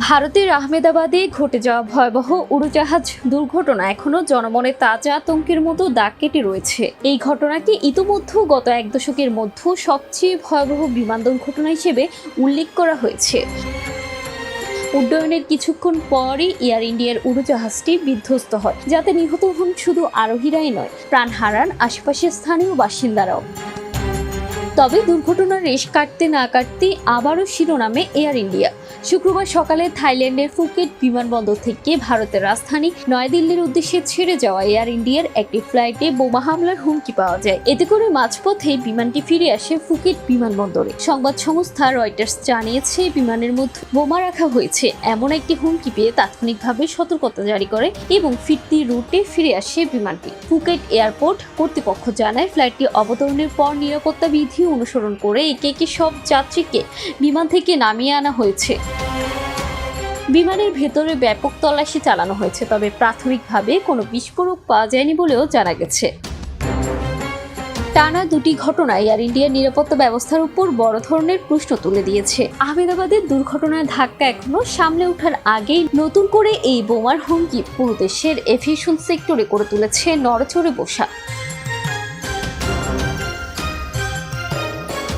ভারতের আহমেদাবাদে ঘটে যাওয়া ভয়াবহ উড়োজাহাজ দুর্ঘটনা এখনও জনমনে তাজা আতঙ্কের মতো দাগ কেটে রয়েছে। এই ঘটনাকে ইতোমধ্যে গত এক দশকের মধ্যে সবচেয়ে ভয়াবহ বিমান দুর্ঘটনা হিসেবে উল্লেখ করা হয়েছে। উড্ডয়নের কিছুক্ষণ পরই এয়ার ইন্ডিয়ার উড়োজাহাজটি বিধ্বস্ত হয়, যাতে নিহত হন শুধু আরোহীরাই নয়, প্রাণ হারান আশেপাশের স্থানীয় বাসিন্দারাও। তবে দুর্ঘটনার রেশ কাটতে না কাটতে আবারও শিরোনামে এয়ার ইন্ডিয়া। শুক্রবার সকালে থাইল্যান্ডের ফুকেট বিমানবন্দর থেকে ভারতের রাজধানী নয়াদিল্লির উদ্দেশ্যে ছেড়ে যাওয়া এয়ার ইন্ডিয়ার একটি ফ্লাইটে বোমা হামলার হুমকি পাওয়া যায়। এতে করে মাঝপথে বিমানটি ফিরে আসে ফুকেট বিমানবন্দরে। সংবাদ সংস্থা রয়টার্স জানিয়েছে, বিমানের মধ্যে বোমা রাখা হয়েছে। এমন একটি হুমকি পেয়ে তাৎক্ষণিকভাবে সতর্কতা জারি করে এবং ফিরতি রুটে ফিরে আসে বিমানটি। ফুকেট এয়ারপোর্ট কর্তৃপক্ষ জানায়, ফ্লাইটটি অবতরণের পর নিরাপত্তা বিধি অনুসরণ করে একে একে সব যাত্রীকে বিমান থেকে নামিয়ে আনা হয়েছে। বিমানের ভেতরে ব্যাপক তল্লাশি চালানো হয়েছে, তবে প্রাথমিকভাবে কোনো বিস্ফোরক পাওয়া যায়নি বলেও জানা গেছে। টানা দুটি ঘটনা এয়ার ইন্ডিয়ার নিরাপত্তা ব্যবস্থার উপর বড় ধরনের প্রশ্ন তুলে দিয়েছে। আহমেদাবাদের দুর্ঘটনার ধাক্কা এখনও সামলে ওঠার আগেই নতুন করে এই বোমার হুমকি পুরো দেশের এভিয়েশন সেক্টরে করে তুলেছে নড়চড়ে বসা।